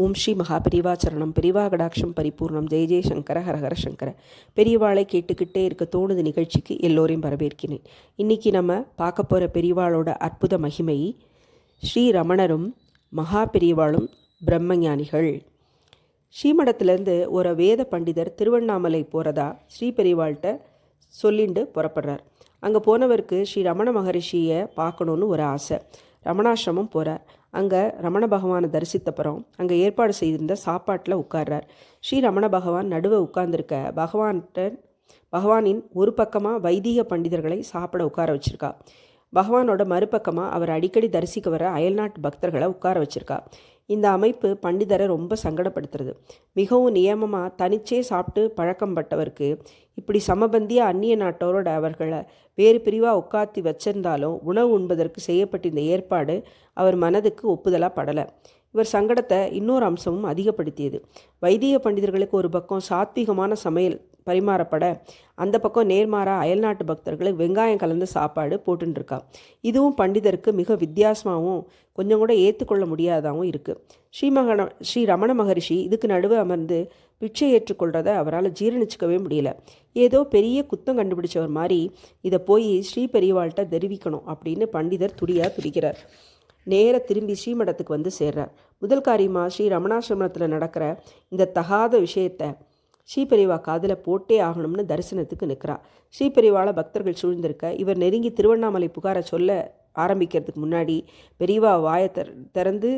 ஓம் ஸ்ரீ மகா பெரிவா சரணம். பெரிவா கடாட்சம் பரிபூர்ணம். ஜெய ஜெய சங்கர ஹரஹர சங்கர. பெரியவாளை கேட்டுக்கிட்டே இருக்க தோணுது நிகழ்ச்சிக்கு எல்லோரையும் வரவேற்கிறேன். இன்னைக்கு நம்ம பார்க்க போகிற பெரியவாளோட அற்புத மகிமை ஸ்ரீ ரமணரும் மகா பெரியவாளும் பிரம்மஞானிகள். ஸ்ரீமடத்திலேருந்து ஒரு வேத பண்டிதர் திருவண்ணாமலை போகிறதா ஸ்ரீ பெரியவாள்கிட்ட சொல்லிண்டு புறப்படுறார். அங்கே போனவருக்கு ஸ்ரீ ரமண மகரிஷியை பார்க்கணுன்னு ஒரு ஆசை. ரமணாசிரமம் போகிறார் அங்கே ரமண பகவானை தரிசித்தப்புறம் அங்கே ஏற்பாடு செய்திருந்த சாப்பாட்டில் உட்கார்றார். ஸ்ரீ ரமண பகவான் நடுவே உட்கார்ந்துருக்க பகவான்கிட்ட பகவானின் ஒரு பக்கமாக வைதிக பண்டிதர்களை சாப்பிட உட்கார வச்சிருக்கா. பகவானோட மறுபக்கமாக அவர் அடிக்கடி தரிசிக்க வர அயல்நாட்டு பக்தர்களை உட்கார வச்சிருக்கா. இந்த அமைப்பு பண்டிதரை ரொம்ப சங்கடப்படுத்துறது. மிகவும் நியமமாக தனிச்சே சாப்பிட்டு பழக்கம் பட்டவருக்கு இப்படி சமபந்திய அந்நிய நாட்டோரோட அவர்களை வேறு பிரிவாக உட்காத்தி வச்சிருந்தாலும் உணவு உண்பதற்கு செய்யப்பட்ட இந்த ஏற்பாடு அவர் மனதுக்கு ஒப்புதலாக படலை. இவர் சங்கடத்தை இன்னொரு அம்சமும் அதிகப்படுத்தியது. வைதிக பண்டிதர்களுக்கு ஒரு பக்கம் சாத்வீகமான சமையல் பரிமாறப்பட அந்த பக்கம் நேர்மாறா அயல்நாட்டு பக்தர்களுக்கு வெங்காயம் கலந்து சாப்பாடு போட்டுருக்கா இதுவும் பண்டிதருக்கு மிக வித்தியாசமாகவும் கொஞ்சம் கூட ஏற்றுக்கொள்ள முடியாதாகவும் இருக்குது ஸ்ரீமகண ஸ்ரீ ரமண மகரிஷி இதுக்கு நடுவே அமர்ந்து பிச்சை ஏற்றுக்கொள்கிறத அவரால் ஜீரணிச்சிக்கவே முடியல. ஏதோ பெரிய குத்தம் கண்டுபிடிச்சவர் மாதிரி இதை போய் ஸ்ரீ பெரியவாள்கிட்ட தெரிவிக்கணும் அப்படின்னு பண்டிதர் துடியாக துடிக்கிறார். நேர திரும்பி ஸ்ரீமடத்துக்கு வந்து சேர்றார். முதல் காரியமாக ஸ்ரீ ரமணாசிரமத்தில் நடக்கிற இந்த தகாத விஷயத்தை ஸ்ரீபெரிவா காதில் போட்டே ஆகணும்னு தரிசனத்துக்கு நிற்கிறா ஸ்ரீபெரிவாவில் பக்தர்கள் சூழ்ந்திருக்க இவர் நெருங்கி திருவண்ணாமலை புகாரை சொல்ல ஆரம்பிக்கிறதுக்கு முன்னாடி பெரியவா வாயை திறந்து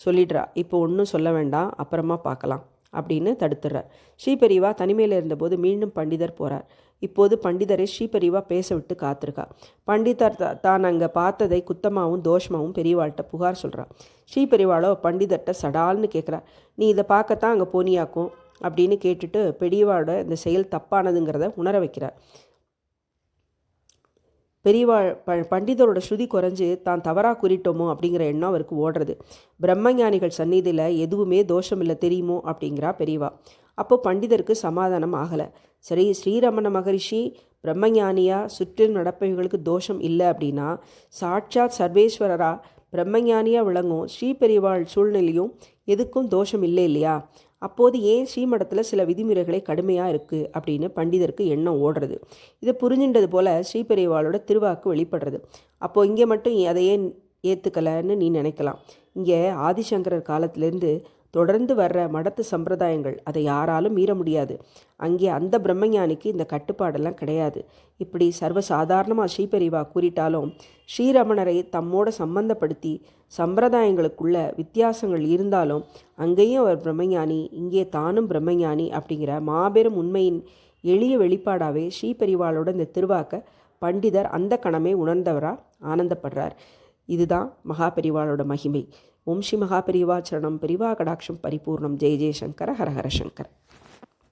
சொல்லிடுறா. இப்போ ஒன்றும் சொல்ல வேண்டாம் அப்புறமா பார்க்கலாம் அப்படின்னு தடுத்துடுறார் ஸ்ரீபெரிவா தனிமையில் இருந்தபோது மீண்டும் பண்டிதர் போகிறார் இப்போது பண்டிதரை ஸ்ரீபெரிவா பேச விட்டு காத்திருக்கா. பண்டிதர் தான் அங்கே பார்த்ததை குத்தமாகவும் தோஷமாகவும் பெரியவாள்கிட்ட புகார் சொல்கிறான் ஸ்ரீபெரிவாளோ பண்டிதர்கிட்ட சடால்னு கேட்குறா நீ இதை பார்க்கத்தான் அங்கே போனியாக்கும். அப்படின்னு கேட்டுட்டு பெரியவாட இந்த செயல் தப்பானதுங்கிறத உணர வைக்கிறார். பெரியவா ப பண்டிதரோட ஸ்ருதி குறைஞ்சு தான் தவறாக கூறிட்டோமோ அப்படிங்கிற எண்ணம் அவருக்கு ஓடுறது. பிரம்மஞானிகள் சந்நிதியில் எதுவுமே தோஷம் இல்லை தெரியுமோ அப்படிங்கிறா பெரியவா. அப்போ பண்டிதருக்கு சமாதானம் ஆகலை. சரி ஸ்ரீரமண மகரிஷி பிரம்மஞானியாக சுற்றில் நடப்பவைகளுக்கு தோஷம் இல்லை அப்படின்னா சாட்சாத் சர்வேஸ்வரரா பிரம்மஞானியாக விளங்கும் ஸ்ரீ பெரியவாள் சூழ்நிலையும் எதுக்கும் தோஷம் இல்லை இல்லையா? அப்போது ஏன் ஸ்ரீமடத்தில் சில விதிமுறைகளை கடுமையாக இருக்குது அப்படின்னு பண்டிதருக்கு எண்ணம் ஓடுறது. இதை புரிஞ்சின்றது போல் ஸ்ரீபெரியவாளோட திருவாக்கு வெளிப்படுறது. அப்போது இங்கே மட்டும் அதை ஏன் ஏற்றுக்கலைன்னு நீ நினைக்கலாம். இங்கே ஆதிசங்கரர் காலத்திலேருந்து தொடர்ந்து வர்ற மடத்து சம்பிரதாயங்கள் அதை யாராலும் மீற முடியாது. அங்கே அந்த பிரம்மஞானிக்கு இந்த கட்டுப்பாடெல்லாம் கிடையாது. இப்படி சர்வசாதாரணமாக ஸ்ரீபெரிவா கூறிட்டாலும் ஸ்ரீரமணரை தம்மோட சம்பந்தப்படுத்தி சம்பிரதாயங்களுக்குள்ள வித்தியாசங்கள் இருந்தாலும் அங்கேயும் அவர் பிரம்மஞானி இங்கே தானும் பிரம்மஞானி அப்படிங்கிற மாபெரும் உண்மையின் எளிய வெளிப்பாடாகவே ஸ்ரீபெரிவாளோட இந்த திருவாக்க பண்டிதர் அந்த கணமே உணர்ந்தவராக ஆனந்தப்படுறார். இதுதான் மகாபெரிவாளோட மகிமை. ஓம் ஸ்ரீ மகாபெரிவா சரணம். பெரிவா கடாட்சம். பரிபூர்ணம். ஜெய ஜெயசங்கர ஹரஹர சங்கர்.